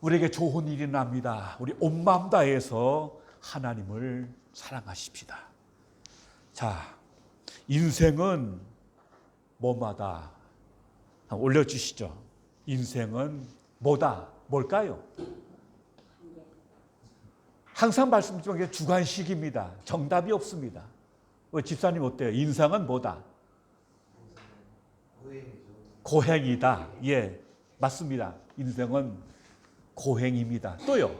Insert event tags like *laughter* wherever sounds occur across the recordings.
우리에게 좋은 일이 납니다. 우리 온 마음 다해서 하나님을 사랑하십시다. 자, 인생은 뭐마다 올려주시죠. 인생은 뭐다? 뭘까요? 항상 말씀드리는 게 주관식입니다. 정답이 없습니다. 왜 집사님 어때요? 인생은 뭐다? 고행이다. 예, 맞습니다. 인생은 고행입니다. 또요.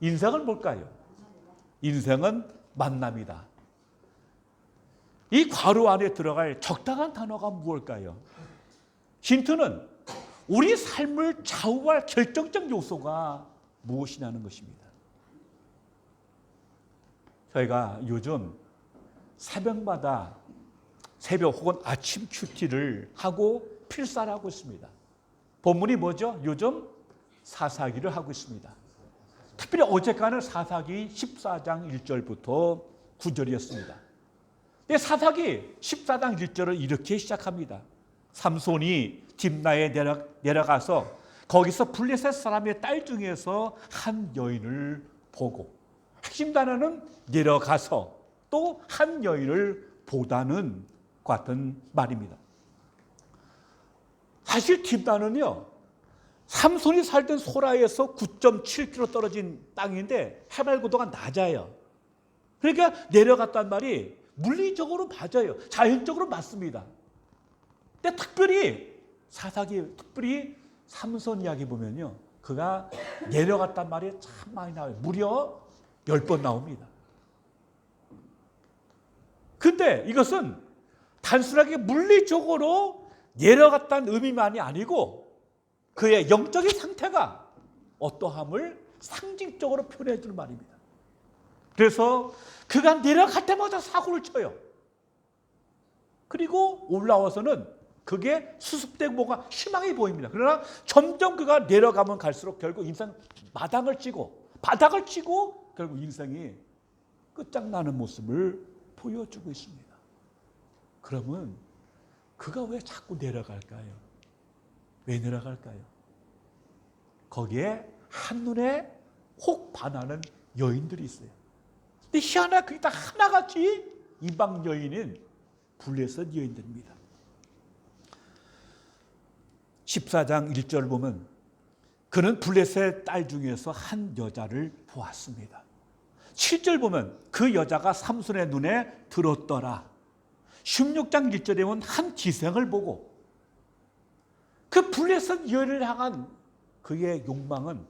인생은 뭘까요? 인생은 만남이다. 이 괄호 안에 들어갈 적당한 단어가 무엇일까요? 힌트는 우리 삶을 좌우할 결정적 요소가 무엇이냐는 것입니다. 저희가 요즘 새벽마다 새벽 혹은 아침 큐티를 하고 필사를 하고 있습니다. 본문이 뭐죠? 요즘 사사기를 하고 있습니다. 특별히 어제까는 사사기 14장 1절부터 9절이었습니다. 근데 사사기 14장 1절을 이렇게 시작합니다. 삼손이 딥나에 내려, 내려가서 거기서 블레셋 사람의 딸 중에서 한 여인을 보고 핵심 단어는 내려가서 또 한 여인을 보다는 같은 말입니다. 사실 딥나는요. 삼손이 살던 소라에서 9.7km 떨어진 땅인데 해발 고도가 낮아요. 그러니까 내려갔단 말이 물리적으로 맞아요. 자연적으로 맞습니다. 근데 특별히 사사기 특별히 삼손 이야기 보면요. 그가 내려갔단 말이 참 많이 나와요. 무려 10번 나옵니다. 근데 이것은 단순하게 물리적으로 내려갔다는 의미만이 아니고 그의 영적인 상태가 어떠함을 상징적으로 표현해 주는 말입니다. 그래서 그가 내려갈 때마다 사고를 쳐요. 그리고 올라와서는 그게 수습되고 뭐가 희망이 보입니다. 그러나 점점 그가 내려가면 갈수록 결국 인생 마당을 치고 바닥을 치고 결국 인생이 끝장나는 모습을 보여주고 있습니다. 그러면 그가 왜 자꾸 내려갈까요? 왜 내려갈까요? 거기에 한눈에 혹 반하는 여인들이 있어요. 근데 희한하게 그게 다 하나같이 이방 여인인 블레셋 여인들입니다. 14장 1절 보면 그는 블레셋 딸 중에서 한 여자를 보았습니다. 7절 보면 그 여자가 삼손의 눈에 들었더라. 16장 1절에 보면 한 기생을 보고 그 블레셋 여인을 향한 그의 욕망은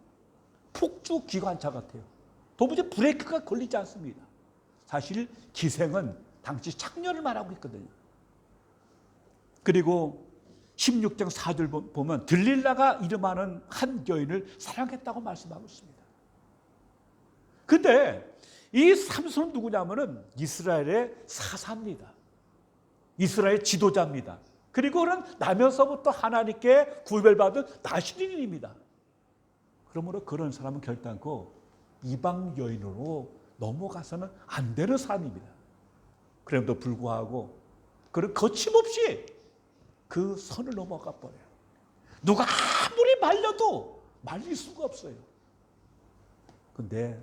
폭주 기관차 같아요. 도무지 브레이크가 걸리지 않습니다. 사실 기생은 당시 창녀를 말하고 있거든요. 그리고 16장 4절 보면 들릴라가 이름하는 한 여인을 사랑했다고 말씀하고 있습니다. 근데 이 삼손은 누구냐면은 이스라엘의 사사입니다. 이스라엘 지도자입니다. 그리고 그는 나면서부터 하나님께 구별받은 나시린입니다. 그러므로 그런 사람은 결단코 이방 여인으로 넘어가서는 안 되는 사람입니다. 그럼에도 불구하고 그는 거침없이 그 선을 넘어가 버려요. 누가 아무리 말려도 말릴 수가 없어요. 근데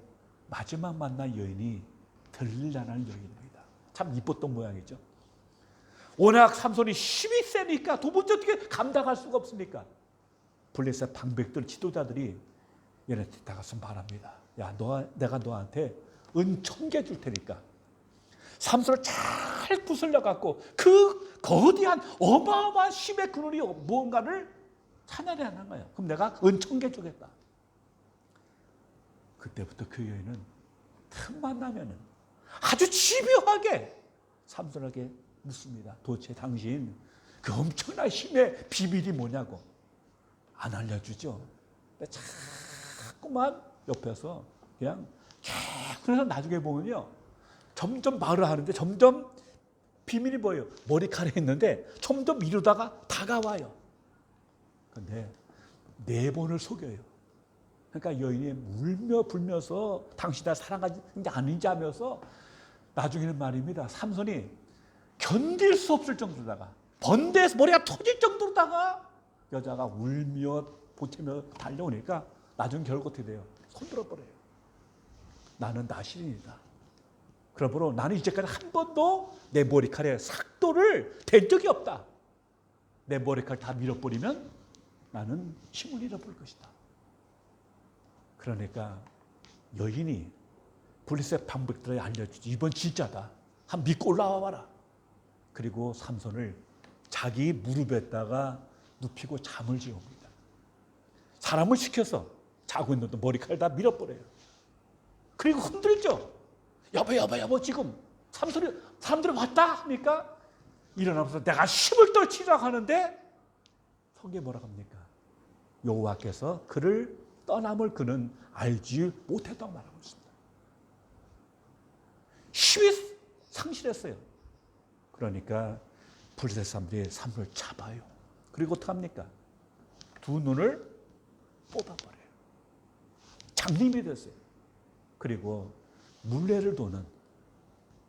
마지막 만난 여인이 들릴라는 여인입니다. 참 이뻤던 모양이죠. 워낙 삼손이 힘이 세니까 도무지 어떻게 감당할 수가 없으니까 블레셋 방백들 지도자들이 얘네한테 다가서 말합니다. 야, 너, 내가 너한테 은 천 개 줄 테니까 삼손을 잘 구슬려 갖고 그 거대한 어마어마한 힘의 그늘이 무언가를 찾아내는 거예요. 그럼 내가 은 천 개 주겠다. 그때부터 그 여인은 틈 만 나면은 아주 집요하게 삼손에게 묻습니다. 도대체 당신 그 엄청난 힘의 비밀이 뭐냐고 안 알려주죠. 자꾸만 옆에서 그냥 그래서 나중에 보면요. 점점 말을 하는데 점점 비밀이 뭐예요? 머리카락에 있는데 점점 미루다가 다가와요. 근데 네 번을 속여요. 그러니까 여인이 울며 불면서 당신 나 사랑하지 않는지 하면서 나중에는 말입니다. 삼손이 견딜 수 없을 정도다가 번데에서 머리가 터질 정도로다가 여자가 울며 보채며 달려오니까 나중 결국 어떻게 돼요? 손들어 버려요. 나는 나실인이다. 그러므로 나는 이제까지 한 번도 내 머리칼에 삭도를 댄 적이 없다. 내 머리칼 다 밀어버리면 나는 힘을 잃어버릴 것이다. 그러니까 여인이 블리셋 방백들에 알려주지 이번 진짜다. 한 믿고 올라와 봐라. 그리고 삼손을 자기 무릎에다가 눕히고 잠을 지옵니다. 사람을 시켜서 자고 있는 머리칼 다 밀어버려요. 그리고 흔들죠. 여보 여보 여보 지금 삼손이 사람들이 왔다 하니까 일어나면서 내가 힘을 떨치려 하는데 성경에 뭐라 합니까? 여호와께서 그를 떠남을 그는 알지 못했다고 말하고 있습니다. 힘이 상실했어요. 그러니까 블레셋 사람들이 삼손을 잡아요. 그리고 어떻게 합니까? 두 눈을 뽑아버려요. 장님이 됐어요. 그리고 물레를 도는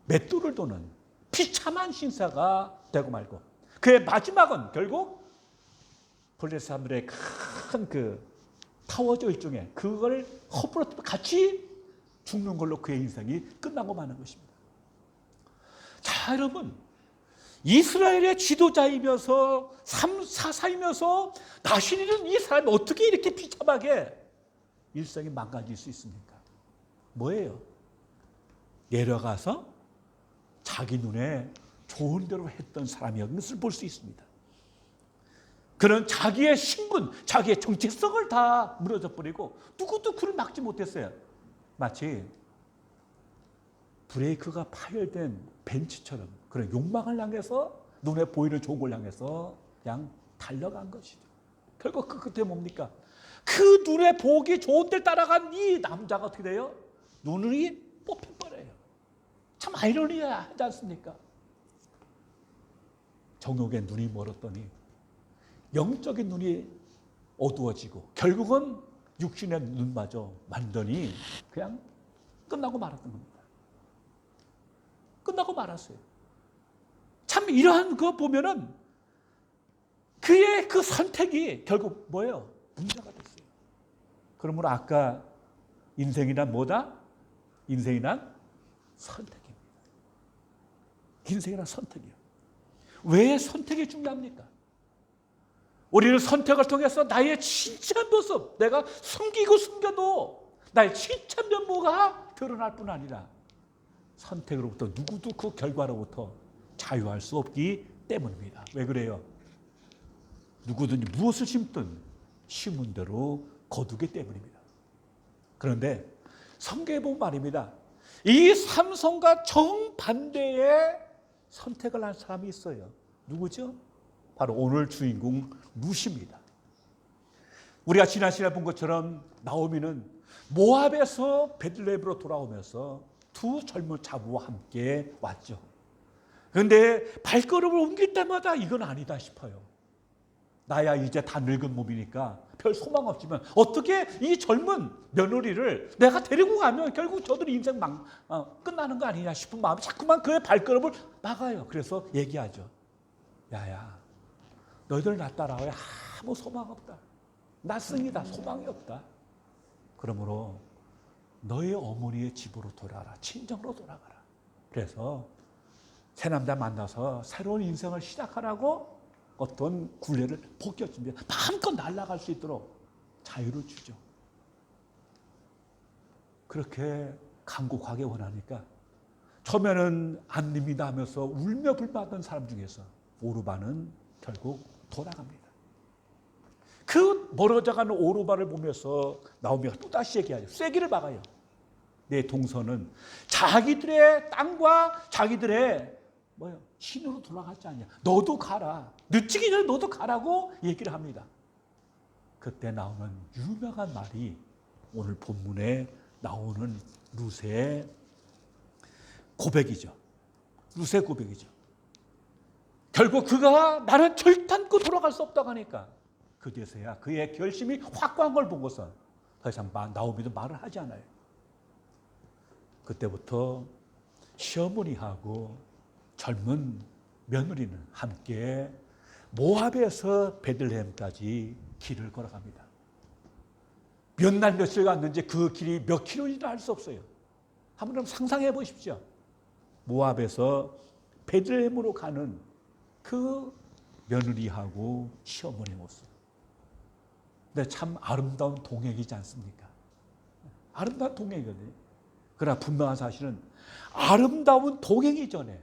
맷돌을 도는 비참한 신사가 되고 말고 그의 마지막은 결국 블레셋 사람들의 큰 그 타워저 일종의 그걸 허브로 같이 죽는 걸로 그의 인생이 끝나고 마는 것입니다. 자, 여러분. 이스라엘의 지도자이면서 삼, 사사이면서 나신이는 이 사람이 어떻게 이렇게 비참하게 일생이 망가질 수 있습니까? 뭐예요? 내려가서 자기 눈에 좋은 대로 했던 사람이었는 것을 볼 수 있습니다. 그는 자기의 신분, 자기의 정체성을 다 무너져 버리고 누구도 그를 막지 못했어요. 마치 브레이크가 파열된 벤츠처럼 그런 욕망을 향해서 눈에 보이는 좋은 걸 향해서 그냥 달려간 것이죠. 결국 그 끝에 뭡니까? 그 눈에 보기 좋은 데 따라간 이 남자가 어떻게 돼요? 눈이 뽑혀버려요. 참 아이러니하지 않습니까? 정욕의 눈이 멀었더니 영적인 눈이 어두워지고 결국은 육신의 눈마저 만더니 그냥 끝나고 말았던 겁니다. 끝나고 말았어요. 참 이러한 거 보면은 그의 그 선택이 결국 뭐예요? 문제가 됐어요. 그러므로 아까 인생이란 뭐다? 인생이란 선택입니다. 인생이란 선택이요. 왜 선택이 중요합니까? 우리는 선택을 통해서 나의 진짜 모습, 내가 숨기고 숨겨도 나의 진짜 면모가 드러날 뿐 아니라 선택으로부터 누구도 그 결과로부터 자유할 수 없기 때문입니다. 왜 그래요? 누구든지 무엇을 심든 심은 대로 거두기 때문입니다. 그런데 성경에 말입니다. 이 삼성과 정반대의 선택을 한 사람이 있어요. 누구죠? 바로 오늘 주인공 루시입니다. 우리가 지난 시간에 본 것처럼 나오미는 모압에서 베들레헴으로 돌아오면서 두 젊은 자부와 함께 왔죠. 그런데 발걸음을 옮길 때마다 이건 아니다 싶어요. 나야 이제 다 늙은 몸이니까 별 소망 없지만 어떻게 이 젊은 며느리를 내가 데리고 가면 결국 저들이 인생 망, 어, 끝나는 거 아니냐 싶은 마음이 자꾸만 그의 발걸음을 막아요. 그래서 얘기하죠. 야야, 너희들 나 따라와야 아무 소망 없다. 낯승이다. 소망이 없다. 그러므로 너희 어머니의 집으로 돌아가라. 친정으로 돌아가라. 그래서 새 남자 만나서 새로운 인생을 시작하라고 어떤 굴레를 벗겨줍니다. 마음껏 날아갈 수 있도록 자유를 주죠. 그렇게 간곡하게 원하니까 처음에는 안 됩니다 하면서 울며 불마던 사람 중에서 오르바는 결국 돌아갑니다. 그 멀어져가는 오르바를 보면서 나오미가 또다시 얘기하죠. 쐐기를 막아요. 내 동서는 자기들의 땅과 자기들의 뭐요 신으로 돌아갔지 않냐. 너도 가라. 늦추기 전에 너도 가라고 얘기를 합니다. 그때 나오는 유명한 말이 오늘 본문에 나오는 루세의 고백이죠. 루세 고백이죠. 결국 그가 나는 결단코 돌아갈 수 없다고 하니까 그제서야 그의 결심이 확고한 걸 보고서 더 이상 나오미도 말을 하지 않아요. 그때부터 시어머니하고 젊은 며느리는 함께 모압에서 베들레헴까지 길을 걸어갑니다. 몇 날 며칠 갔는지 그 길이 몇 킬로인지 알수 없어요. 한번 상상해 보십시오. 모압에서 베들레헴으로 가는 그 며느리하고 시어머니 모습. 근데 참 아름다운 동행이지 않습니까? 아름다운 동행이거든요. 그러나 분명한 사실은 아름다운 동행이 전에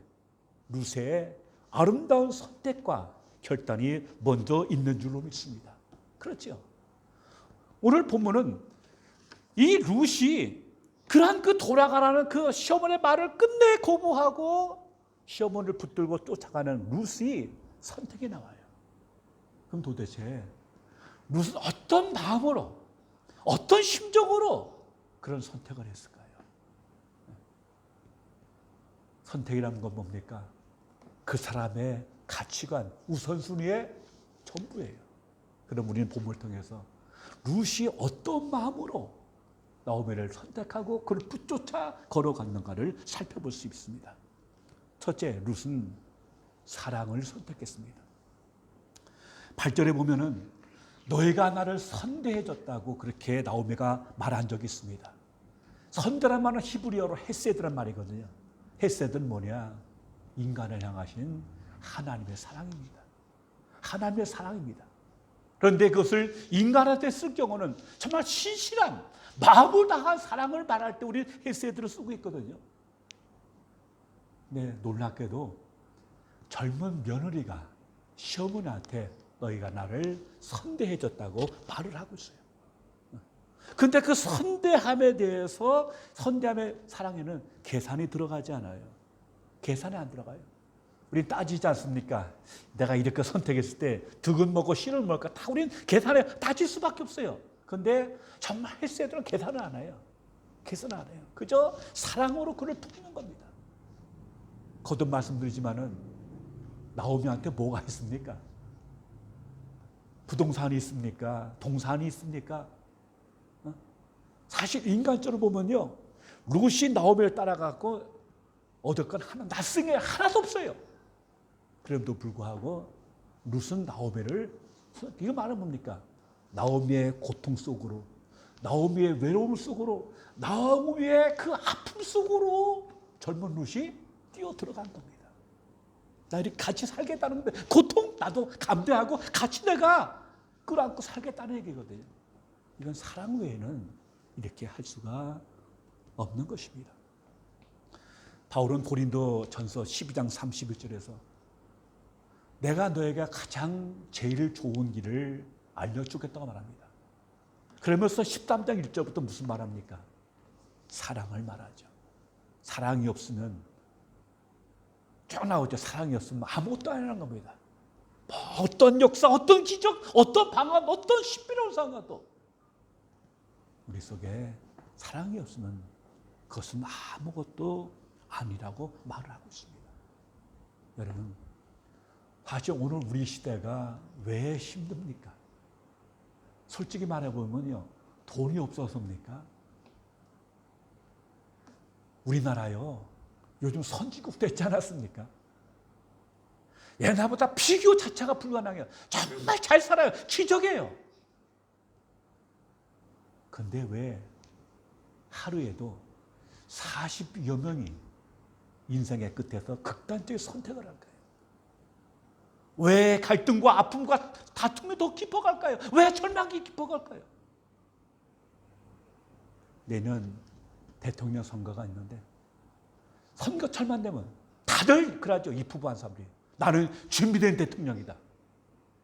루세의 아름다운 선택과 결단이 먼저 있는 줄로 믿습니다. 그렇죠. 오늘 본문은 이 룻이 그러한 그 돌아가라는 그 시어머니의 말을 끝내 거부하고 시어머니를 붙들고 쫓아가는 룻이 선택이 나와요. 그럼 도대체 룻은 어떤 마음으로 어떤 심정으로 그런 선택을 했을까요? 선택이라는 건 뭡니까? 그 사람의 가치관, 우선순위의 전부예요. 그럼 우리는 본문을 통해서 룻이 어떤 마음으로 나오미를 선택하고 그를 붙쫓아 걸어갔는가를 살펴볼 수 있습니다. 첫째, 룻은 사랑을 선택했습니다. 8절에 보면은 너희가 나를 선대해 줬다고 그렇게 나오미가 말한 적이 있습니다. 선대란 말은 히브리어로 헤세드란 말이거든요. 헤세드는 뭐냐? 인간을 향하신 하나님의 사랑입니다. 하나님의 사랑입니다. 그런데 그것을 인간한테 쓸 경우는 정말 신실한 마음을 다한 사랑을 말할 때 우리 헤세드를 쓰고 있거든요. 네, 놀랍게도 젊은 며느리가 시어머니한테 너희가 나를 선대해 줬다고 말을 하고 있어요. 근데 그 선대함에 대해서 선대함의 사랑에는 계산이 들어가지 않아요. 계산이 안 들어가요. 우리 따지지 않습니까? 내가 이렇게 *laughs* 선택했을 때 득은 먹고 실은 먹을까? 다 우리는 계산에 따질 수밖에 없어요. 근데 정말 헬스들은 계산을 안 해요. 계산 안 해요. 그저 사랑으로 그를 품는 겁니다. 거듭 말씀드리지만은 나오미한테 뭐가 있습니까? 부동산이 있습니까? 동산이 있습니까? 어? 사실 인간적으로 보면요. 룻이 나오미를 따라가고 얻을 건 하나, 낯승에 하나도 없어요. 그럼에도 불구하고 룻은 나오미를 이거 말은 뭡니까? 나오미의 고통 속으로, 나오미의 외로움 속으로, 나오미의 그 아픔 속으로 젊은 룻이 뛰어 들어간 겁니다. 나 이렇게 같이 살겠다는데 고통 나도 감대하고 같이 내가 끌어안고 살겠다는 얘기거든요. 이건 사랑 외에는 이렇게 할 수가 없는 것입니다. 바울은 고린도 전서 12장 31절에서 내가 너에게 가장 제일 좋은 길을 알려주겠다고 말합니다. 그러면서 13장 1절부터 무슨 말합니까? 사랑을 말하죠. 사랑이 없으면 쭉 나오죠. 사랑이 없으면 아무것도 아니라는 겁니다. 뭐 어떤 역사, 어떤 기적, 어떤 방안, 어떤 신비로운 상황도 우리 속에 사랑이 없으면 그것은 아무것도 아니라고 말을 하고 있습니다. 여러분, 사실 오늘 우리 시대가 왜 힘듭니까? 솔직히 말해보면요, 돈이 없어서입니까? 우리나라요, 요즘 선진국 됐지 않았습니까? 옛날보다 비교 자체가 불가능해요. 정말 잘 살아요. 기적이에요. 근데 왜 하루에도 40여 명이 인생의 끝에서 극단적인 선택을 할까요? 왜 갈등과 아픔과 다툼이 더 깊어갈까요? 왜 절망이 깊어갈까요? 내년 대통령 선거가 있는데 선거철만 되면 다들 그러죠. 이 부부한 사람들이. 나는 준비된 대통령이다.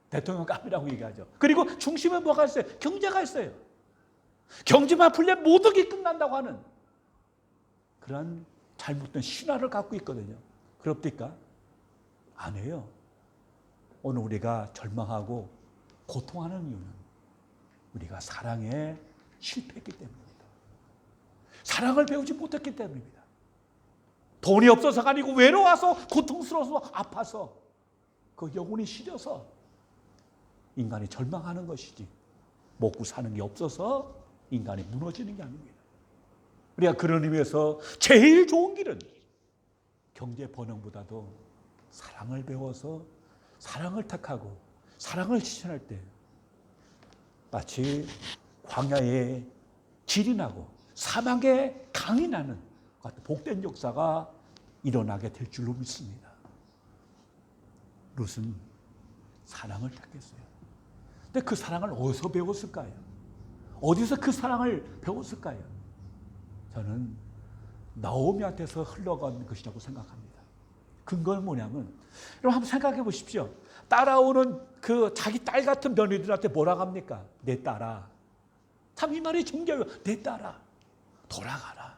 대통령 깜이라고 얘기하죠. 그리고 중심에 뭐가 있어요? 경제가 있어요. 경제만 풀리면 모든 게 끝난다고 하는 그런 잘못된 신화를 갖고 있거든요. 그럽니까? 아니에요. 오늘 우리가 절망하고 고통하는 이유는 우리가 사랑에 실패했기 때문입니다. 사랑을 배우지 못했기 때문입니다. 돈이 없어서가 아니고 외로워서 고통스러워서 아파서 그 영혼이 시려서 인간이 절망하는 것이지 먹고 사는 게 없어서 인간이 무너지는 게 아닙니다. 우리가 그런 의미에서 제일 좋은 길은 경제 번영보다도 사랑을 배워서 사랑을 택하고 사랑을 실천할 때 마치 광야에 질이 나고 사막에 강이 나는 그 같은 복된 역사가 일어나게 될 줄로 믿습니다. 룻은 사랑을 택했어요. 근데 그 사랑을 어디서 배웠을까요? 어디서 그 사랑을 배웠을까요? 저는 나오미한테서 흘러간 것이라고 생각합니다. 근거는 뭐냐면 여러분 한번 생각해 보십시오. 따라오는 그 자기 딸 같은 며느리들한테 뭐라 합니까? 내 딸아. 참 이 말이 정겨워요. 내 딸아. 돌아가라.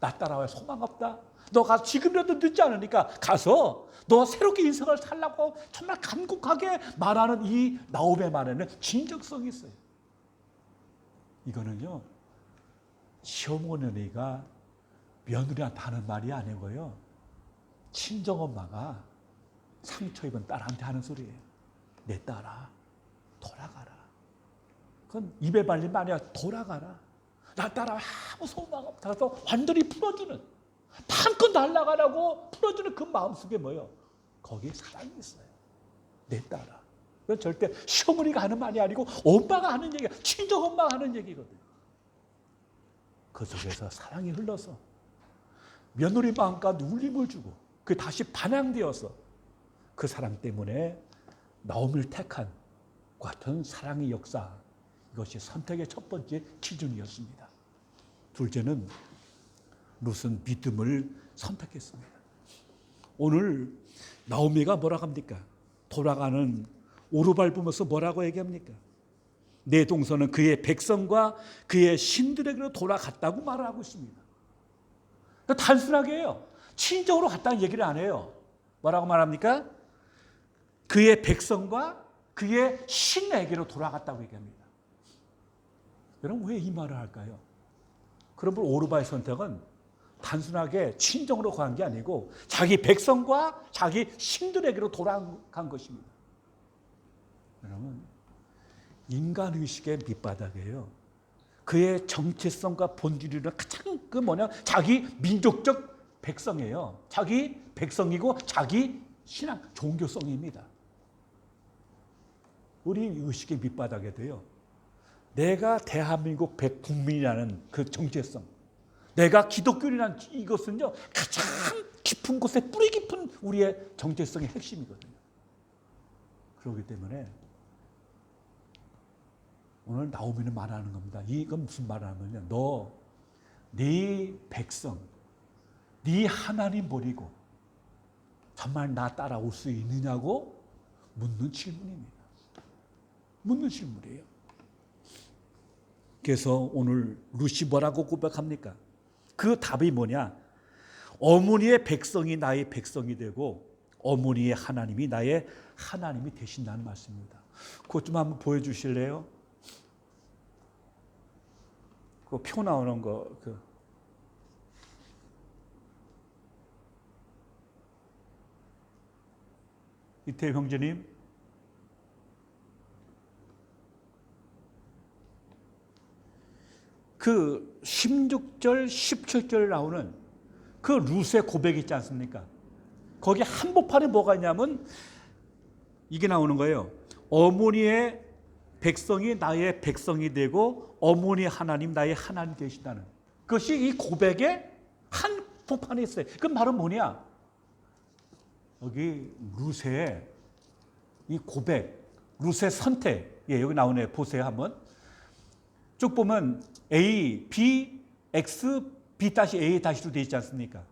나 따라와야 소망 없다. 너가 지금이라도 늦지 않으니까 가서 너 새롭게 인생을 살라고 정말 간곡하게 말하는 이 나오의 말에는 진정성이 있어요. 이거는요, 시어머니가 며느리한테 하는 말이 아니고요. 친정엄마가 상처 입은 딸한테 하는 소리예요. 내 딸아, 돌아가라. 그건 입에 발린 말이야. 돌아가라. 나 따라 아무 소망 없다고 완전히 풀어주는 판껏 날아가라고 풀어주는 그 마음속에 뭐요? 거기에 사랑이 있어요. 내 딸아. 그건 절대 시어머니가 하는 말이 아니고 엄마가 하는 얘기야. 친정 엄마가 하는 얘기거든. 그 속에서 사랑이 흘러서 며느리 마음까지 울림을 주고 그 다시 반향되어서 그 사랑 때문에 나오미를 택한 같은 사랑의 역사 이것이 선택의 첫 번째 기준이었습니다. 둘째는 룻은 믿음을 선택했습니다. 오늘 나오미가 뭐라 합니까? 돌아가는 오르발 보면서 뭐라고 얘기합니까? 내 동서는 그의 백성과 그의 신들에게로 돌아갔다고 말을 하고 있습니다. 그러니까 단순하게 해요. 친정으로 갔다는 얘기를 안 해요. 뭐라고 말합니까? 그의 백성과 그의 신에게로 돌아갔다고 얘기합니다. 여러분 왜 이 말을 할까요? 그러면 오르바의 선택은 단순하게 친정으로 간 게 아니고 자기 백성과 자기 신들에게로 돌아간 것입니다. 여러분 인간 의식의 밑바닥이에요. 그의 정체성과 본질이란 가장 그 뭐냐 자기 민족적 백성이에요. 자기 백성이고 자기 신앙 종교성입니다. 우리 의식의 밑바닥에 돼요. 내가 대한민국 백국민이라는 그 정체성, 내가 기독교인이라는 이것은요 가장 깊은 곳에 뿌리 깊은 우리의 정체성의 핵심이거든요. 그렇기 때문에 오늘 나오미는 말하는 겁니다. 이건 무슨 말하냐면요. 너, 네 백성, 네 하나님 버리고 정말 나 따라올 수 있느냐고 묻는 질문입니다. 묻는 질문이에요. 그래서 오늘 루시 뭐라고 고백합니까? 그 답이 뭐냐? 어머니의 백성이 나의 백성이 되고 어머니의 하나님이 나의 하나님이 되신다는 말씀입니다. 그것 좀 한번 보여주실래요? 그 표 나오는 거 그. 이태 형제님 그 16절, 17절 나오는 그 루스의 고백 있지 않습니까? 거기 한복판에 뭐가 있냐면 이게 나오는 거예요. 어머니의 백성이 나의 백성이 되고 어머니 하나님 나의 하나님 되신다는 그것이 이 고백의 한복판에 있어요. 그 말은 뭐냐? 여기 루스의 이 고백, 루스의 선택. 예, 여기 나오네. 보세요, 한번. 쭉 보면 A, B, X, B 다시 A 다시로 되어 있지 않습니까?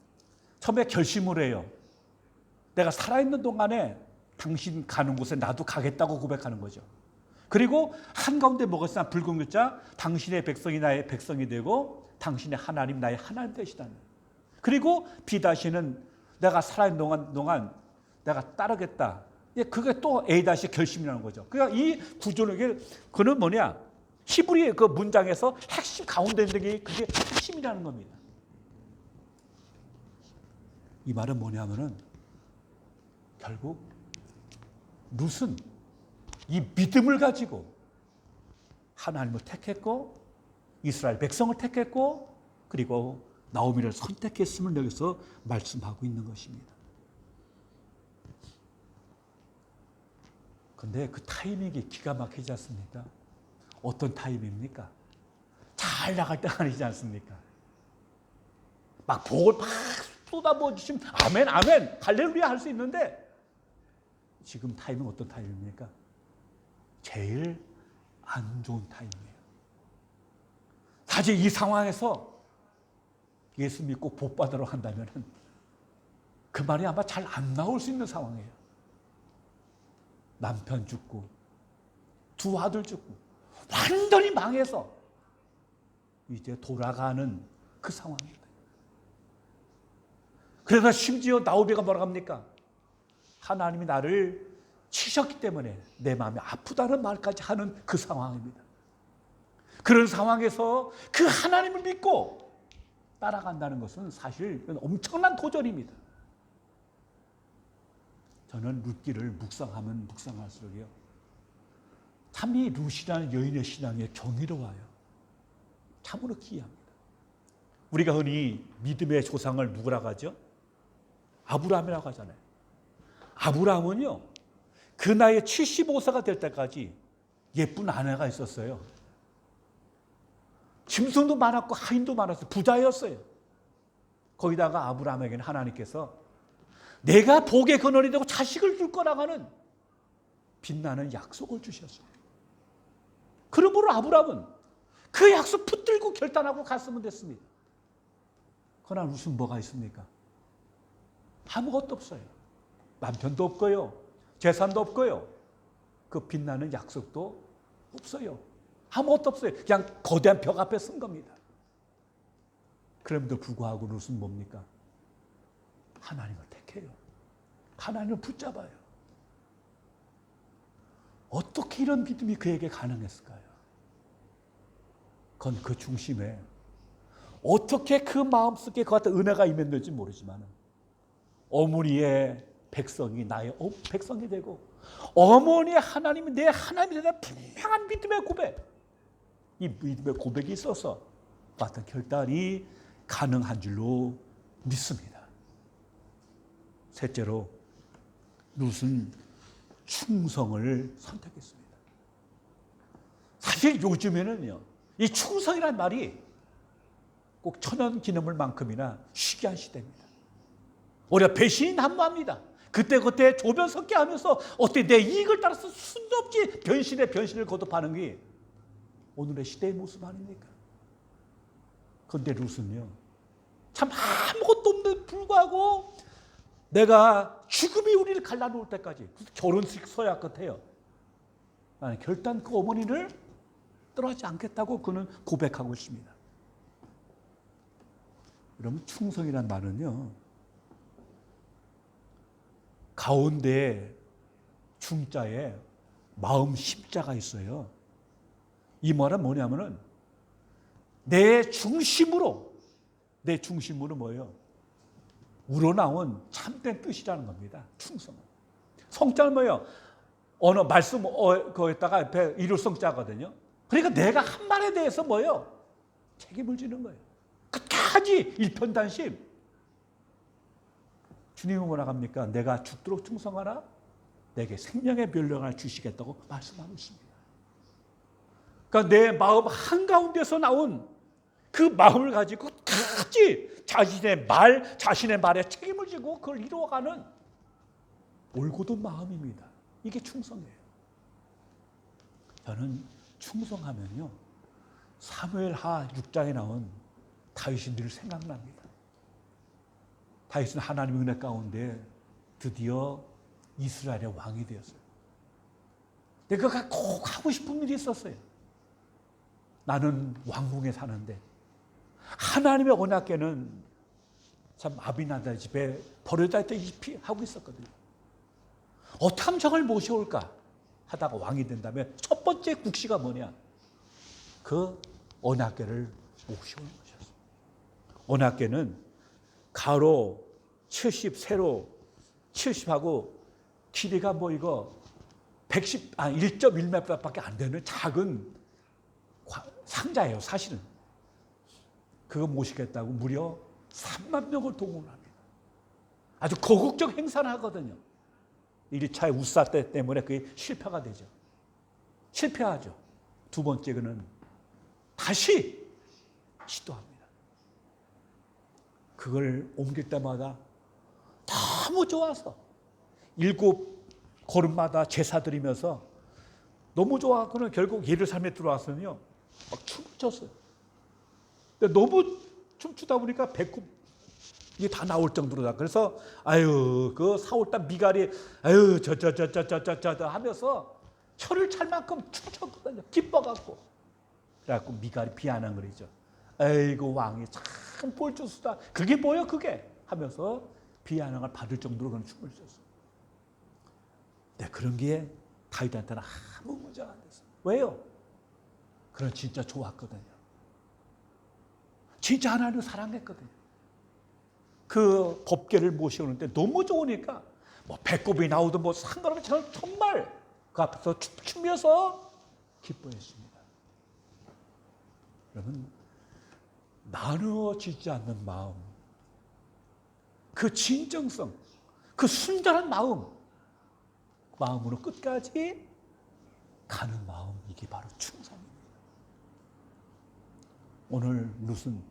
처음에 결심을 해요. 내가 살아있는 동안에 당신 가는 곳에 나도 가겠다고 고백하는 거죠. 그리고 한가운데 뭐가 있으나 붉은 글자 당신의 백성이 나의 백성이 되고 당신의 하나님 나의 하나님 되시다는 그리고 B 다시는 내가 살아있는 동안, 동안 내가 따르겠다. 예, 그게 또 A 다시 결심이라는 거죠. 그러니까 이 구조는 그는 뭐냐? 히브리의 그 문장에서 핵심 가운데 있는 게 그게 핵심이라는 겁니다. 이 말은 뭐냐면은 결국 룻은 이 믿음을 가지고 하나님을 택했고 이스라엘 백성을 택했고 그리고 나오미를 선택했음을 여기서 말씀하고 있는 것입니다. 근데 그 타이밍이 기가 막히지 않습니까? 어떤 타임입니까? 잘 나갈 때가 아니지 않습니까? 막 복을 막 쏟아부어 주시면 아멘 아멘 할렐루야 할 수 있는데 지금 타이밍 어떤 타이밍입니까? 제일 안 좋은 타이밍이에요. 사실 이 상황에서 예수 믿고 복 받으러 한다면 그 말이 아마 잘 안 나올 수 있는 상황이에요. 남편 죽고 두 아들 죽고 완전히 망해서 이제 돌아가는 그 상황입니다. 그래서 심지어 나오비가 뭐라고 합니까? 하나님이 나를 치셨기 때문에 내 마음이 아프다는 말까지 하는 그 상황입니다. 그런 상황에서 그 하나님을 믿고 따라간다는 것은 사실 엄청난 도전입니다. 저는 룻기를 묵상하면 묵상할수록요. 참 이 룻이라는 여인의 신앙에 경이로워요. 참으로 기이합니다. 우리가 흔히 믿음의 조상을 누구라고 하죠? 아브라함이라고 하잖아요. 아브라함은요, 그 나이에 75세가 될 때까지 예쁜 아내가 있었어요. 짐승도 많았고 하인도 많았어요. 부자였어요. 거기다가 아브라함에게는 하나님께서 내가 복의 근원이 되고 자식을 줄 거라고 하는 빛나는 약속을 주셨어요. 그러므로 아브라함은 그 약속 붙들고 결단하고 갔으면 됐습니다. 그러나 무슨 뭐가 있습니까? 아무것도 없어요. 남편도 없고요. 재산도 없고요. 그 빛나는 약속도 없어요. 아무것도 없어요. 그냥 거대한 벽 앞에 쓴 겁니다. 그럼에도 불구하고 룻은 뭡니까? 하나님을 택해요. 하나님을 붙잡아요. 어떻게 이런 믿음이 그에게 가능했을까요? 그건 그 중심에 어떻게 그 마음속에 그 같은 은혜가 임했는지 모르지만 어머니의 백성이 나의 어, 백성이 되고 어머니의 하나님이 내 하나님에 대한 분명한 믿음의 고백 이 믿음의 고백이 있어서 그 같은 결단이 가능한 줄로 믿습니다. 셋째로 룻은 충성을 선택했습니다. 사실 요즘에는요, 이 충성이란 말이 꼭 천연 기념물만큼이나 희귀한 시대입니다. 우리가 배신이 난무합니다. 그때그때 조변 섞게 하면서 어떻게 내 이익을 따라서 순도 없이 변신에 변신을 거듭하는 게 오늘의 시대의 모습 아닙니까? 그런데 룻은요, 참 아무것도 없는 불구하고 내가 죽음이 우리를 갈라놓을 때까지 결혼식 서야 끝해요. 나는 결단 그 어머니를 떠나지 않겠다고 그는 고백하고 있습니다. 여러분 충성이란 말은요. 가운데 중자에 마음 십자가 있어요. 이 말은 뭐냐면은 내 중심으로 내 중심으로 뭐예요? 우러나온 참된 뜻이라는 겁니다. 충성은. 성자는 뭐예요? 어느 말씀 어, 거기다가 옆에 이룰성자거든요. 그러니까 내가 한 말에 대해서 뭐예요? 책임을 지는 거예요. 끝까지 일편단심. 주님은 뭐라 합니까? 내가 죽도록 충성하라. 내게 생명의 변령을 주시겠다고 말씀하고 있습니다. 그러니까 내 마음 한가운데서 나온 그 마음을 가지고 끝까지 자신의 말, 자신의 말에 책임을 지고 그걸 이루어가는 올곧은 마음입니다. 이게 충성이에요. 저는 충성하면요. 사무엘 하 6장에 나온 다윗이 늘 생각납니다. 다윗은 하나님의 은혜 가운데 드디어 이스라엘의 왕이 되었어요. 근데 그가 꼭 하고 싶은 일이 있었어요. 나는 왕궁에 사는데 하나님의 언약계는 참 아비나다 집에 버려다 있다시피 하고 있었거든요. 어떻게 하면 저걸 모셔올까 하다가 왕이 된 다음에 첫 번째 국시가 뭐냐? 그 언약계를 모셔오는 것이었어요. 언약계는 가로 70, 세로 70하고 길이가 뭐 이거 110, 아, 1.1m밖에 안 되는 작은 상자예요, 사실은. 그거 모시겠다고 무려 3만 명을 동원합니다. 아주 거국적 행사를 하거든요. 1차의 우사 때 때문에 그게 실패가 되죠. 실패하죠. 두 번째는 다시 시도합니다. 그걸 옮길 때마다 너무 좋아서 일곱 걸음마다 제사 드리면서 너무 좋아. 그는 결국 예루살렘에 들어와서는요. 막 춤을 췄어요. 근데 너무 춤추다 보니까 배꼽 이게 다 나올 정도로다. 그래서 아유 그 사월달 미갈이 아유 저 저 저 저 저 저 저 하면서 혀를 찰 만큼 춤췄거든요. 기뻐갖고 그래갖고 미갈이 비아냥거리죠. 아이고 왕이 참 꼴주수다. 그게 뭐야 그게 하면서 비아냥을 받을 정도로 그런 춤을 췄어. 네 그런 게 다윗한테는 아무 문제가 안 됐어. 왜요? 그런 진짜 좋았거든요. 진짜 하나님을 사랑했거든요. 그 법계를 모시오는데 너무 좋으니까 뭐 배꼽이 나오든 뭐 상관없이 저는 정말 그 앞에서 춤추면서 기뻐했습니다. 여러분 나누어지지 않는 마음, 그 진정성, 그 순전한 마음, 마음으로 끝까지 가는 마음 이게 바로 충성입니다. 오늘 룻은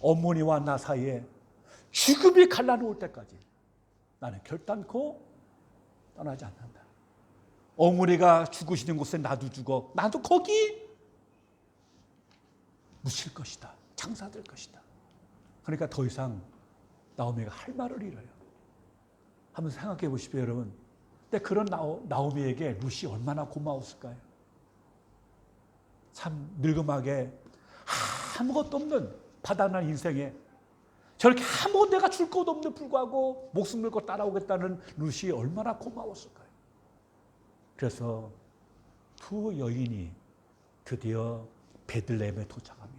어머니와 나 사이에 죽음이 갈라놓을 때까지 나는 결단코 떠나지 않는다. 어머니가 죽으시는 곳에 나도 죽어. 나도 거기 묻힐 것이다. 장사될 것이다. 그러니까 더 이상 나오미가 할 말을 잃어요. 한번 생각해 보십시오, 여러분. 근데 그런 나오, 나오미에게 룻이 얼마나 고마웠을까요? 참 늙음하게 아무것도 없는 바다난 인생에 저렇게 아무것도 내가 줄 것도 없는 불구하고 목숨 걸고 따라오겠다는 룻이 얼마나 고마웠을까요? 그래서 두 여인이 드디어 베들레헴에 도착합니다.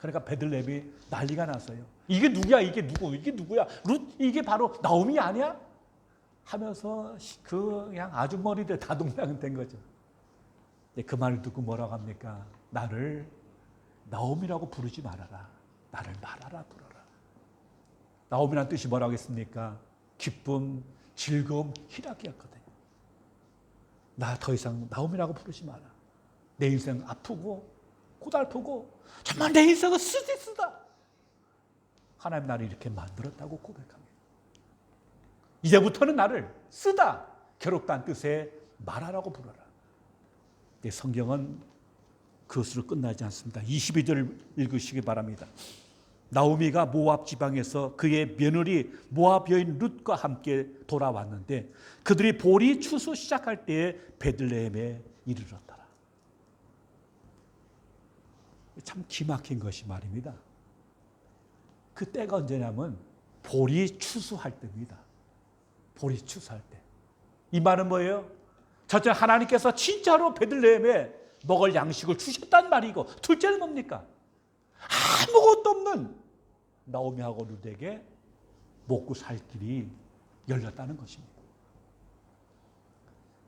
그러니까 베들레헴이 난리가 났어요. 이게 누구야? 이게 누구? 이게 누구야? 룻 이게 바로 나오미 아니야? 하면서 그 그냥 아주머니들 다동양된 거죠. 그 말을 듣고 뭐라고 합니까? 나를 나오미라고 부르지 말아라. 나를 말하라 불어라. 나오미란 뜻이 뭐라고 했습니까? 기쁨, 즐거움, 희락이었거든요. 나 더 이상 나오미라고 부르지 마라. 내 인생 아프고 고달프고 정말 내 인생은 쓰디쓰다. 하나님 나를 이렇게 만들었다고 고백합니다. 이제부터는 나를 쓰다. 괴롭다는 뜻의 말하라고 부르라. 네, 성경은 그것으로 끝나지 않습니다. 22절을 읽으시기 바랍니다. 나오미가 모압 지방에서 그의 며느리 모압 여인 룻과 함께 돌아왔는데 그들이 보리 추수 시작할 때에 베들레헴에 이르렀더라. 참 기막힌 것이 말입니다. 그 때가 언제냐면 보리 추수할 때입니다. 보리 추수할 때. 이 말은 뭐예요? 첫째 하나님께서 진짜로 베들레헴에 먹을 양식을 주셨단 말이고 둘째는 뭡니까? 아무것도 없는 나오미하고 룻에게 먹고 살 길이 열렸다는 것입니다.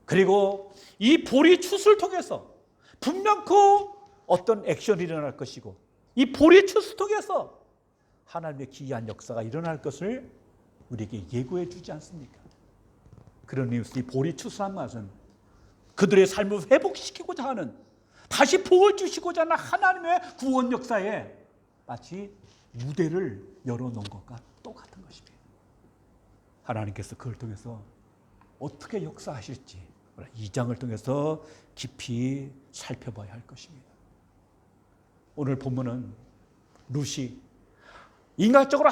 그리고 이 보리 추수를 통해서 분명코 어떤 액션이 일어날 것이고 이 보리 추수 통해서 하나님의 기이한 역사가 일어날 것을 우리에게 예고해 주지 않습니까? 그런 이유에서 이 보리 추수한 맛은 그들의 삶을 회복시키고자 하는 다시 복을 주시고자 하는 하나님의 구원 역사에 마치 무대를 열어놓은 것과 똑같은 것입니다. 하나님께서 그걸 통해서 어떻게 역사하실지 이 장을 통해서 깊이 살펴봐야 할 것입니다. 오늘 본문은 룻이 인간적으로